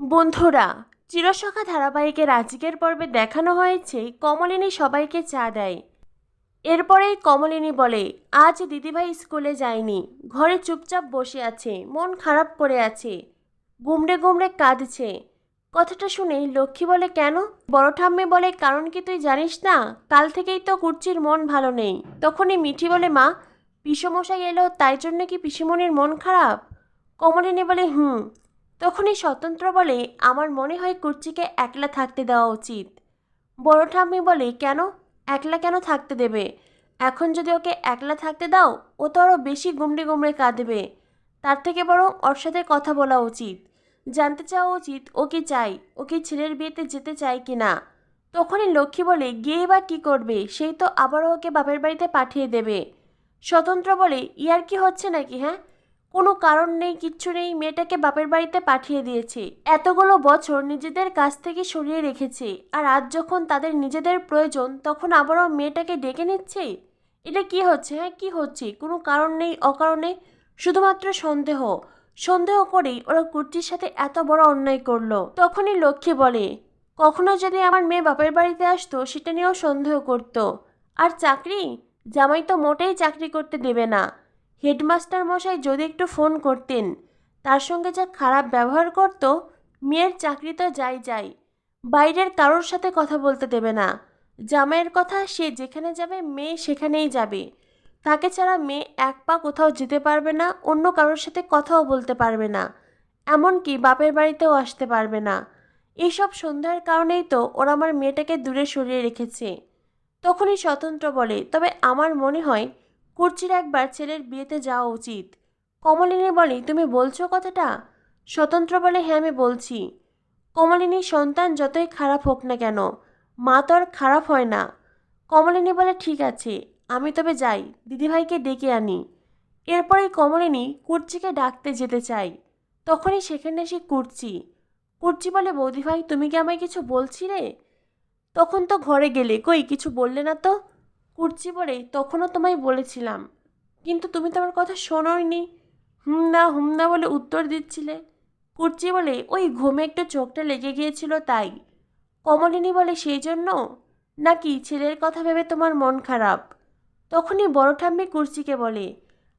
বন্ধুরা, চিরসখা ধারাবাহিকের আজকের পর্বে দেখানো হয়েছে, কমলিনী সবাইকে চা দেয়। এরপরেই কমলিনী বলে, আজ দিদিভাই স্কুলে যায়নি, ঘরে চুপচাপ বসে আছে, মন খারাপ করে আছে, গুমড়ে গুমড়ে কাঁদছে। কথাটা শুনে লক্ষ্মী বলে, কেন? বড় ঠাম্মি বলে, কারণ কি তুই জানিস না? কাল থেকেই তো কুর্চির মন ভালো নেই। তখনই মিঠি বলে, মা, পিসমশাই এলো, তাই জন্য কি পিসিমণির মন খারাপ? কমলিনী বলে, হুম তখনই স্বতন্ত্র বলে, আমার মনে হয় কুর্চিকে একলা থাকতে দেওয়া উচিত। বড় ঠাম্মি বলে, কেন? একলা কেন থাকতে দেবে? এখন যদি ওকে একলা থাকতে দাও, ও তো আরও বেশি গুমড়ে গুমড়ে কাঁদবে। তার থেকে বরং ওর সাথে কথা বলা উচিত। জানতে চাওয়া উচিত, ও কি চাই ও কি ছেলের বিয়েতে যেতে চায় কি না? তখনই লক্ষ্মী বলে, গিয়ে বা কী করবে? সেই তো আবারও ওকে বাপের বাড়িতে পাঠিয়ে দেবে। স্বতন্ত্র বলে, ইয়ার কি হচ্ছে নাকি হ্যাঁ? কোনো কারণ নেই, কিচ্ছু নেই, মেয়েটাকে বাপের বাড়িতে পাঠিয়ে দিয়েছে। এতগুলো বছর নিজেদের কাছ থেকে সরিয়ে রেখেছে। আর আজ যখন তাদের নিজেদের প্রয়োজন, তখন আবারও মেয়েটাকে ডেকে নিচ্ছে? এটা কি হচ্ছে হ্যাঁ কি হচ্ছে? কোনো কারণ নেই, অকারণে শুধুমাত্র সন্দেহ। সন্দেহ করেই ওরা কুর্তির সাথে এত বড় অন্যায় করল। তখনই লক্ষ্মী বলে, কখনো যদি আমার মেয়ে বাপের বাড়িতে আসতো, সেটা নিয়েও সন্দেহ করতো। আর চাকরি? জামাই তো মোটেই চাকরি করতে দেবে না। হেডমাস্টার মশাই যদি একটু ফোন করতেন। তার সঙ্গে যা খারাপ ব্যবহার করত, মেয়ের চাকরি তো যাই যাই। বাইরের কারোর সাথে কথা বলতে দেবে না। জামাইয়ের কথা সে যেখানে যাবে, মেয়ে সেখানেই যাবে। তাকে ছাড়া মেয়ে এক পা কোথাও যেতে পারবে না, অন্য কারোর সাথে কথাও বলতে পারবে না। এমনকি বাপের বাড়িতেও আসতে পারবে না। এইসব সন্ধ্যার কারণেই তো ওরা আমার মেয়েটাকে দূরে সরিয়ে রেখেছে। তখনই স্বতন্ত্র বলে, তবে আমার মনে হয় কুর্চির একবার ছেলের বিয়েতে যাওয়া উচিত। কমলিনী বলে, তুমি বলছো কথাটা? স্বতন্ত্র বলে হ্যাঁ আমি বলছি। কমলিনীর সন্তান যতই খারাপ হোক না কেন, মা তো আর খারাপ হয় না। কমলিনী বলে, ঠিক আছে, আমি তবে যাই, দিদিভাইকে ডেকে আনি। এরপরেই কমলিনী কুর্চিকে ডাকতে যেতে চাই তখনই সেখানে এসে কুর্চি। কুর্চি বলে, বৌদিভাই, তুমি কি আমায় কিছু বলছিলে? তখন তো ঘরে গেলে, কই, কিছু বললে না তো? কুর্চি বলে তখনও তোমায় বলেছিলাম। কিন্তু তুমি তো আমার কথা শোনোইনি। হুম না হুম না বলে উত্তর দিচ্ছিলে। কুর্চি বলে ওই ঘুমে একটু চোখটা লেগে গিয়েছিল তাই। কমলিনী বলে, সেই জন্য? নাকি ছেলের কথা ভেবে তোমার মন খারাপ? তখনই বড় ঠাম্মি কুর্চিকে বলে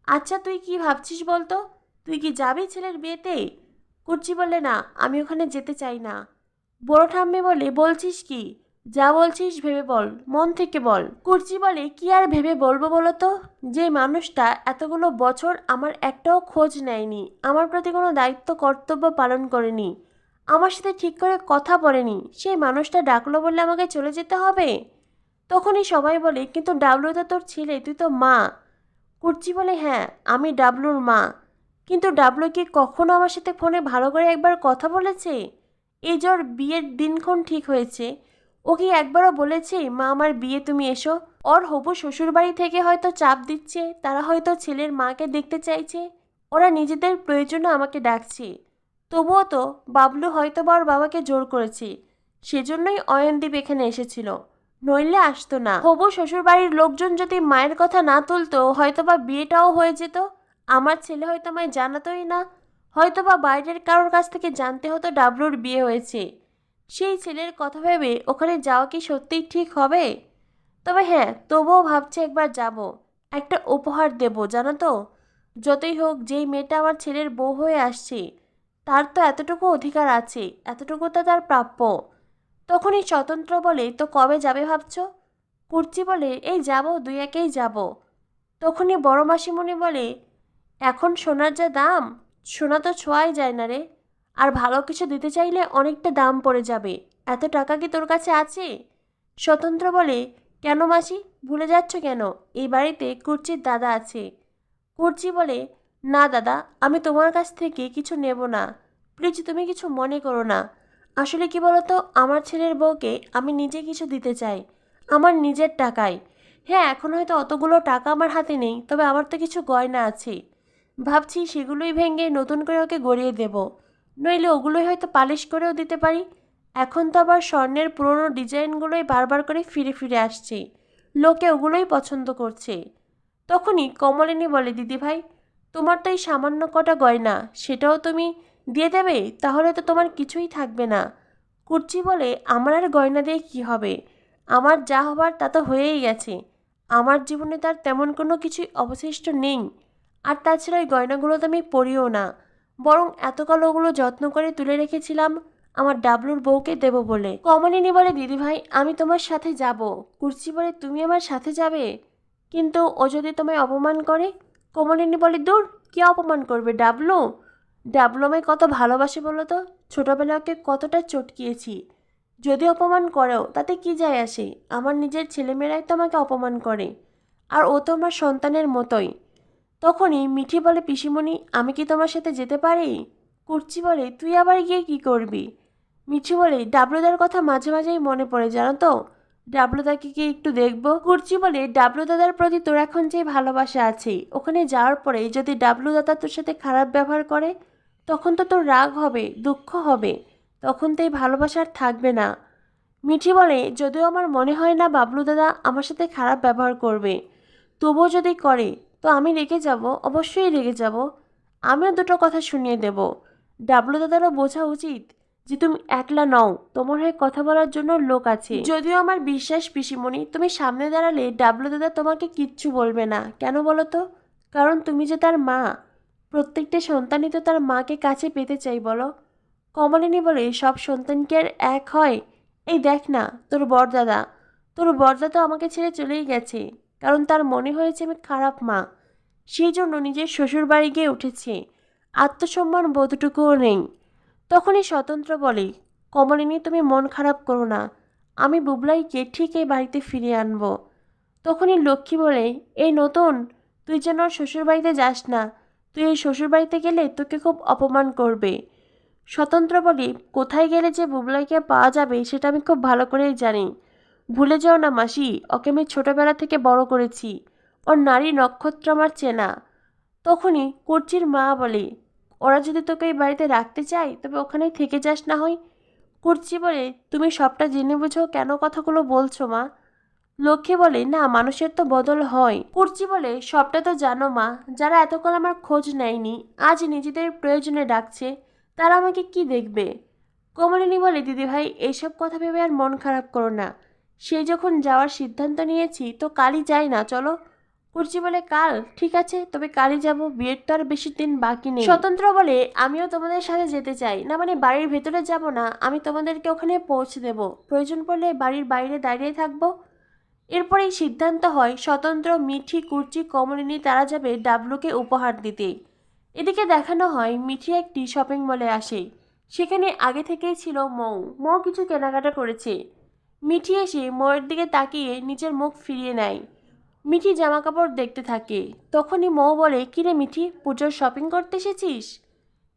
আচ্ছা তুই কি ভাবছিস বলতো? তুই কি যাবি ছেলের বিয়েতে? কুর্চি বলে, না, আমি ওখানে যেতে চাই না। বড় ঠাম্মি বলে, বলছিস কি? যা বলছিস ভেবে বল, মন থেকে বল। কুর্চি বলে, কি আর ভেবে বলব বলো তো? যে মানুষটা এতগুলো বছর আমার একটাও খোঁজ নেয়নি, আমার প্রতি কোনো দায়িত্ব, কর্তব্য পালন করেনি, আমার সাথে ঠিক করে কথা বলেনি, সেই মানুষটা ডাকলো বলে আমাকে চলে যেতে হবে? তখনই সবাই বলে, কিন্তু ডাবলু তো তোর ছেলে, তুই তো মা। কুর্চি বলে হ্যাঁ আমি ডাবলুর মা। কিন্তু ডাবলু কি কখনো আমার সাথে ফোনে ভালো করে একবার কথা বলেছে? এই জ্বর বিয়ের দিনক্ষণ ঠিক হয়েছে। ও কি একবারও বলেছে, মা, আমার বিয়ে, তুমি এসো। ওর হবু শ্বশুরবাড়ি থেকে হয়তো চাপ দিচ্ছে, তারা হয়তো ছেলের মাকে দেখতে চাইছে। ওরা নিজেদের প্রয়োজনে আমাকে ডাকছে। তবুও তো বাবলু হয়তো বা ওর বাবাকে জোর করেছে। সেজন্যই অয়নদীপ এখানে এসেছিল। নইলে আসতো না। হবু শ্বশুরবাড়ির লোকজন যদি মায়ের কথা না তুলতো, হয়তো বা বিয়েটাও হয়ে যেত। আমার ছেলে হয়তো আমায় জানাতোই না। হয়তো বা বাইরের কারোর কাছ থেকে জানতে হতো ডাবলুর বিয়ে হয়েছে। সেই ছেলের কথা ভেবে ওখানে যাওয়া কি সত্যিই ঠিক হবে? তবে হ্যাঁ তবুও ভাবছে একবার যাব। একটা উপহার দেব, জানো তো? যতই হোক, যেই মেয়েটা আমার ছেলের বউ হয়ে আসছে, তার তো এতটুকু অধিকার আছে, এতটুকু তো তার প্রাপ্য। তখনই স্বতন্ত্র বলে, তো কবে যাবে ভাবছ? কুর্চি বলে, এই যাব, দুই একেই যাব। তখনই বড় মাসিমণি বলে, এখন সোনার যা দাম, সোনা তো ছোঁয়াই যায় না রে। আর ভালো কিছু দিতে চাইলে অনেকটা দাম পড়ে যাবে। এত টাকা কি তোর কাছে আছে? স্বতন্ত্র বলে, কেন মাসি? ভুলে যাচ্ছ কেন? এই বাড়িতে কুর্চির দাদা আছে। কুর্চি বলে, না দাদা, আমি তোমার কাছ থেকে কিছু নেব না। প্লিজ তুমি কিছু মনে করো না। আসলে কি বলতো, আমার ছেলের বউকে আমি নিজে কিছু দিতে চাই। আমার নিজের টাকায়। হ্যাঁ এখন হয়তো অতগুলো টাকা আমার হাতে নেই, তবে আমার তো কিছু গয়না আছে। ভাবছি সেগুলোই ভেঙে নতুন করে ওকে গড়িয়ে দেবো। নইলে ওগুলোই হয়তো পালিশ করেও দিতে পারি। এখন তো আবার স্বর্ণের পুরনো ডিজাইনগুলোই বারবার করে ফিরে ফিরে আসছে। লোকে ওগুলোই পছন্দ করছে। তখনই কমলিনী বলে, দিদিভাই, তোমার তো এই সামান্য কটা গয়না, সেটাও তুমি দিয়ে দেবে? তাহলে তো তোমার কিছুই থাকবে না। কুর্চি বলে, আমার আর গয়না দিয়ে কী হবে? আমার যা হবার তা তো হয়েই গেছে। আমার জীবনে তার তেমন কোনো কিছুই অবশিষ্ট নেই। আর তাছাড়া ওই গয়নাগুলো তো আমি পরিও না। বরং এতকাল ওগুলো যত্ন করে তুলে রেখেছিলাম, আমার ডাবলুর বউকে দেব বলে। কমলিনী বলে, দিদিভাই, আমি তোমার সাথে যাব। কুর্চি বলে, তুমি আমার সাথে যাবে? কিন্তু ও যদি তোমায় অপমান করে? কমলিনী বলে, দূর, কে অপমান করবে, ডাবলু? ডাবলু আমায় কত ভালোবাসে বলো তো? ছোটোবেলায় ওকে কতটা চটকিয়েছি। যদি অপমান করেও, তাতে কি যায় আসে? আমার নিজের ছেলেমেয়েরাই তো আমাকে অপমান করে। আর ও তো আমার সন্তানের মতোই। তখনই মিঠি বলে, পিসিমণি, আমি কি তোমার সাথে যেতে পারি? কুর্চি বলে, তুই আবার গিয়ে কি করবি? মিঠি বলে, ডাবলুদার কথা মাঝে মাঝেই মনে পড়ে, জানো তো। ডাবলুদাকে কি একটু দেখব? কুর্চি বলে ডাবলু দাদার প্রতি তোর এখন যে ভালোবাসা আছে, ওখানে যাওয়ার পরে যদি ডাবলু দাদা তোর সাথে খারাপ ব্যবহার করে, তখন তো তোর রাগ হবে, দুঃখ হবে। তখন তো এই ভালোবাসা আর থাকবে না। মিঠি বলে, যদিও আমার মনে হয় না বাবলু দাদা আমার সাথে খারাপ ব্যবহার করবে। তবুও যদি করে তো আমি রেগে যাব, অবশ্যই রেগে যাব। আমিও দুটো কথা শুনিয়ে দেব। ডাবলু দাদারও বোঝা উচিত যে তুমি একলা নও, তোমার হয়ে কথা বলার জন্য লোক আছে। যদিও আমার বিশ্বাস, পিসিমণি, তুমি সামনে দাঁড়ালে ডাবলু দাদা তোমাকে কিচ্ছু বলবে না। কেন বলো তো? কারণ তুমি যে তার মা। প্রত্যেকটা সন্তানই তো তার মাকে কাছে পেতে চাই, বলো। কমলিনী বলে, সব সন্তান কি আর এক হয়? এই দেখ না, তোর বরদাদা। তোর বরদাদা আমাকে ছেড়ে চলেই গেছে। কারণ তার মনে হয়েছে আমি খারাপ মা। সেই জন্য নিজের শ্বশুর বাড়ি গিয়ে উঠেছে। আত্মসম্মান বোধটুকুও নেই। তখনই স্বতন্ত্র বলে, কমলিনী, তুমি মন খারাপ করো না। আমি বুবলাইকে ঠিক এই বাড়িতে ফিরিয়ে আনব। তখনই লক্ষ্মী বলে, এই নতুন, তুই যেন শ্বশুরবাড়িতে যাস না। তুই এই শ্বশুরবাড়িতে গেলে তোকে খুব অপমান করবে। স্বতন্ত্র বলি, কোথায় গেলে যে বুবলাইকে পাওয়া যাবে, সেটা আমি খুব ভালো করেই জানি। ভুলে যাও না মাসি, ওকে আমি ছোটোবেলা থেকে বড় করেছি। ওর নারী নক্ষত্র আমার চেনা। তখনই কুর্চির মা বলে, ওরা যদি তোকে এই বাড়িতে রাখতে চায়, তবে ওখানেই থেকে যাস না হয়। কুর্চি বলে, তুমি সবটা জেনে বুঝো কেন কথাগুলো বলছো মা? লক্ষ্মী বলে, না, মানুষের তো বদল হয়। কুর্চি বলে, সবটা তো জানো মা, যারা এতকাল আমার খোঁজ নেয়নি, আজ নিজেদের প্রয়োজনে ডাকছে, তারা আমাকে কি দেখবে? কমলিনী বলে, দিদিভাই এইসব কথা ভেবে আর মন খারাপ করো না। সে যখন যাওয়ার সিদ্ধান্ত নিয়েছি, তো কালই যাই না, চলো। কুর্চি বলে, কাল? ঠিক আছে, তবে কালই যাব, বিয়ের তো আর বেশি দিন বাকি নেই। স্বতন্ত্র বলে, আমিও তোমাদের সাথে যেতে চাই। না মানে বাড়ির ভেতরে যাব না, আমি তোমাদেরকে ওখানে পৌঁছে দেব। প্রয়োজন পড়লে বাড়ির বাইরে দাঁড়িয়ে থাকব। এরপরেই সিদ্ধান্ত হয়, স্বতন্ত্র মিঠি, কুর্চি, কমলিনী তারা যাবে ডাবলুকে উপহার দিতে। এদিকে দেখানো হয়, মিঠি একটি শপিং মলে আসে। সেখানে আগে থেকেই ছিল মৌ। মৌ কিছু কেনাকাটা করেছে। মিঠি এসে মৌয়ের দিকে তাকিয়ে নিজের মুখ ফিরিয়ে নেয়। মিঠি জামা কাপড় দেখতে থাকে। তখনই মৌ বলে কিরে মিঠি, পুজোর শপিং করতে এসেছিস?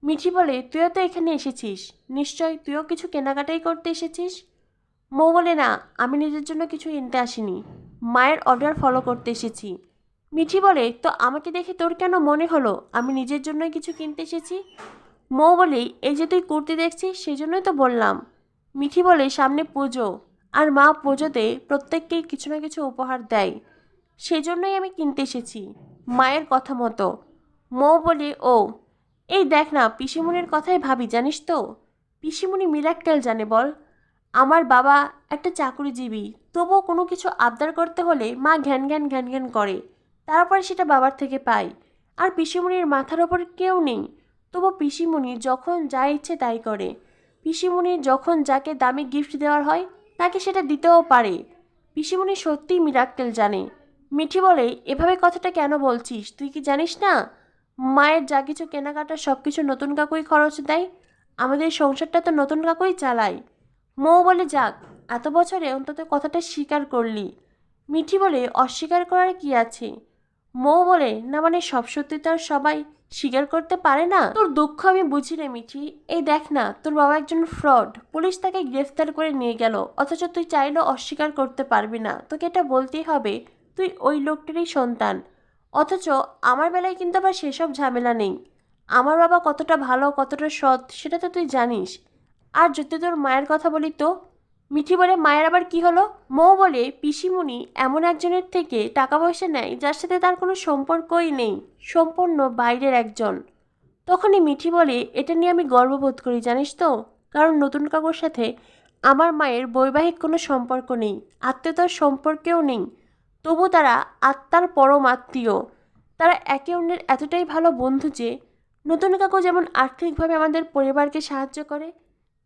মিঠি বলে, তুইও তো এখানে এসেছিস। নিশ্চয় তুইও কিছু কেনাকাটাই করতে এসেছিস? মৌ বলে, না, আমি নিজের জন্য কিছু কিনতে আসিনি। মায়ের অর্ডার ফলো করতে এসেছি। মিঠি বলে, তো আমাকে দেখে তোর কেন মনে হলো? আমি নিজের জন্যই কিছু কিনতে এসেছি? মৌ বলে, এই যে তুই কুর্তি দেখছিস সেই জন্যই তো বললাম। মিঠি বলে, সামনে পুজো। আর মা পুজোতে প্রত্যেককেই কিছু না কিছু উপহার দেয়। সেই জন্যই আমি কিনতে এসেছি। মায়ের কথা মতো। মৌ বলে, ও, এই দেখ না, পিসিমণির কথাই ভাবি, জানিস তো? পিসিমণি মিরাক্কেল জানে বল। আমার বাবা একটা চাকরিজীবী, তবুও কোনো কিছু আবদার করতে হলে মা ঘ্যান ঘ্যান ঘ্যান ঘ্যান করে। তারপরে সেটা বাবার থেকে পাই আর পিসিমণির মাথার ওপর কেউ নেই। তবু পিসিমণি যখন যা ইচ্ছে তাই করে। পিসিমণির যখন যাকে দামি গিফট দেওয়ার হয় তাকে সেটা দিতেও পারে। পিসিমণি সত্যিই মিরাক্কেল জানে। মিঠি বলে, এভাবে কথাটা কেন বলছিস? তুই কি জানিস না? মায়ের যা কিছু কেনাকাটা সব কিছু নতুন কাকুই খরচ দেয়। আমাদের সংসারটা তো নতুন কাকুই চালায়। মৌ বলে, যাক, এত বছরে অন্তত কথাটা স্বীকার করলি। মিঠি বলে, অস্বীকার করার কি আছে? মৌ বলে, না মানে সব সত্যি তো আর সবাই স্বীকার করতে পারে না। তোর দুঃখ আমি বুঝি রে মিঠি। এই দেখ না, তোর বাবা একজন ফ্রড। পুলিশ তাকে গ্রেফতার করে নিয়ে গেল, অথচ তুই চাইলেও অস্বীকার করতে পারবি না। তোকে এটা বলতেই হবে, তুই ওই লোকটিরই সন্তান। অথচ আমার বেলায় কিন্তু আবার সেসব ঝামেলা নেই। আমার বাবা কতটা ভালো, কতটা সৎ, সেটা তো তুই জানিস। আর যদি তোর মায়ের কথা বলি তো? মিঠি বলে, মায়ের আবার কি হলো? মৌ বলে, পিসিমণি এমন একজনের থেকে টাকা পয়সা নেয় যার সাথে তার কোনো সম্পর্কই নেই, সম্পূর্ণ বাইরের একজন। তখনই মিঠি বলে, এটা নিয়ে আমি গর্ববোধ করি, জানিস তো? কারণ নতুন কাকুর সাথে আমার মায়ের বৈবাহিক কোনো সম্পর্ক নেই, আত্মীয়তার সম্পর্কেও নেই। তবু তারা আত্মার পরম আত্মীয়। তারা একে অন্যের এতটাই ভালো বন্ধু যে নতুন কাকু যেমন আর্থিকভাবে আমাদের পরিবারকে সাহায্য করে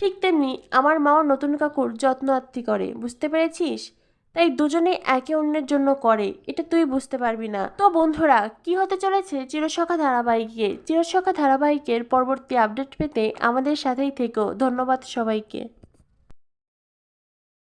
ঠিক তেমনি আমার মাও নতুন কাকুর যত্ন আত্মি করে, বুঝতে পেরেছিস? তাই দুজনে একে অন্যের জন্য করে, এটা তুই বুঝতে পারবি না। তো বন্ধুরা, কি হতে চলেছে চিরসখা ধারাবাহিকে? চিরসখা ধারাবাহিকের পরবর্তী আপডেট পেতে আমাদের সাথেই থেকো। ধন্যবাদ সবাইকে।